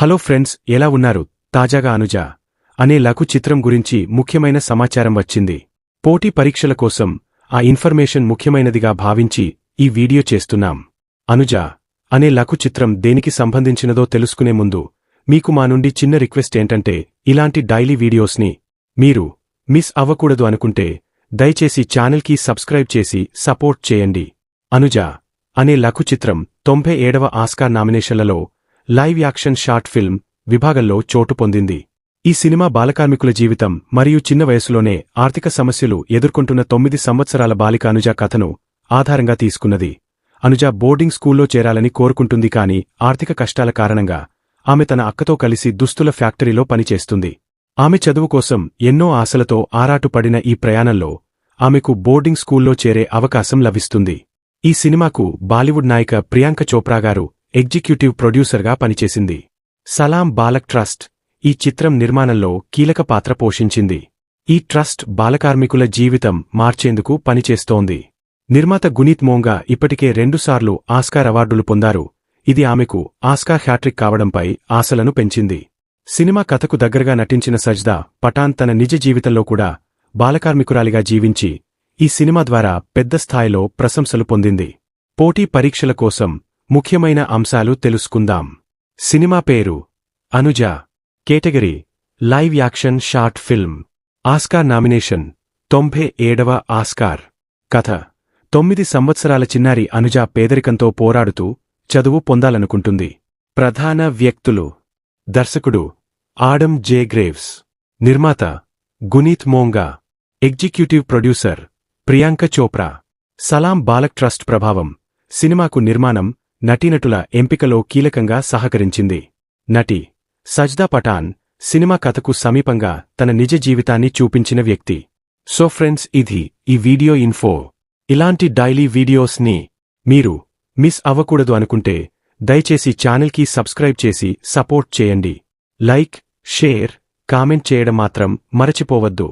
Hello friends ఎలా ఉన్నారు? తాజాగా అనుజ అనే లఘు చిత్రం గురించి ముఖ్యమైన సమాచారం వచ్చింది. పోటీ పరీక్షల కోసం ఆ ఇన్ఫర్మేషన్ ముఖ్యమైనదిగా భావించి ఈ వీడియో చేస్తున్నాం. అనుజ అనే లఘు చిత్రం దేనికి సంబంధించినదో తెలుసుకునే ముందు మీకు మా నుండి చిన్న రిక్వెస్ట్ ఏంటంటే ఇలాంటి డైలీ వీడియోస్ని మీరు మిస్ అవ్వకూడదు అనుకుంటే దయచేసి ఛానల్కి సబ్స్క్రైబ్ చేసి సపోర్ట్ చేయండి. అనుజ అనే లఘు చిత్రం తొంభై ఏడవ ఆస్కార్ నామినేషన్లలో లైవ్ యాక్షన్ షార్ట్ ఫిల్మ్ విభాగంలో చోటు పొందింది. ఈ సినిమా బాలకార్మికుల జీవితం మరియు చిన్న వయసులోనే ఆర్థిక సమస్యలు ఎదుర్కొంటున్న తొమ్మిది సంవత్సరాల బాలిక అనుజ కథను ఆధారంగా తీసుకున్నది. అనుజ బోర్డింగ్ స్కూల్లో చేరాలని కోరుకుంటుంది కాని ఆర్థిక కష్టాల కారణంగా ఆమె తన అక్కతో కలిసి దుస్తుల ఫ్యాక్టరీలో పనిచేస్తుంది. ఆమె చదువు కోసం ఎన్నో ఆశలతో ఆరాటుపడిన ఈ ప్రయాణంలో ఆమెకు బోర్డింగ్ స్కూల్లో చేరే అవకాశం లభిస్తుంది. ఈ సినిమాకు బాలీవుడ్ నాయిక ప్రియాంక చోప్రా గారు ఎగ్జిక్యూటివ్ ప్రొడ్యూసర్గా పనిచేసింది. సలాం బాలక్ ట్రస్ట్ ఈ చిత్రం నిర్మాణంలో కీలక పాత్ర పోషించింది. ఈ ట్రస్ట్ బాలకార్మికుల జీవితం మార్చేందుకు పనిచేస్తోంది. నిర్మాత గునీత్ మోంగా ఇప్పటికే రెండుసార్లు ఆస్కార్ అవార్డులు పొందారు. ఇది ఆమెకు ఆస్కార్ హ్యాట్రిక్ కావడంపై ఆశలను పెంచింది. సినిమా కథకు దగ్గరగా నటించిన సజ్దా పఠాన్ తన నిజ జీవితంలో కూడా బాలకార్మికురాలిగా జీవించి ఈ సినిమా ద్వారా పెద్ద స్థాయిలో ప్రశంసలు పొందింది. పోటీ పరీక్షల కోసం ముఖ్యమైన అంశాలు తెలుసుకుందాం. సినిమా పేరు Anuja category live action short film Oscar nomination తొంభై ఏడవ ఆస్కార్. కథ తొమ్మిది సంవత్సరాల చిన్నారి అనుజ పేదరికంతో పోరాడుతూ చదువు పొందాలనుకుంటుంది. ప్రధాన వ్యక్తులు దర్శకుడు ఆడమ్ జే గ్రేవ్స్. నిర్మాత Guneet Monga. Executive producer Priyanka Chopra. Salaam Baalak trust ప్రభావం సినిమాకు నిర్మాణం నటీనటుల ఎంపికలో కీలకంగా సహకరించింది. నటి సజ్దా పఠాన్ సినిమా కథకు సమీపంగా తన నిజ జీవితాన్ని చూపించిన వ్యక్తి. సో ఫ్రెండ్స్ ఇది ఈ వీడియో ఇన్ఫో. ఇలాంటి డైలీ వీడియోస్ని మీరు మిస్ అవ్వకూడదు అనుకుంటే దయచేసి ఛానల్కి సబ్స్క్రైబ్ చేసి సపోర్ట్ చేయండి. లైక్ షేర్ కామెంట్ చేయడం మాత్రం మరచిపోవద్దు.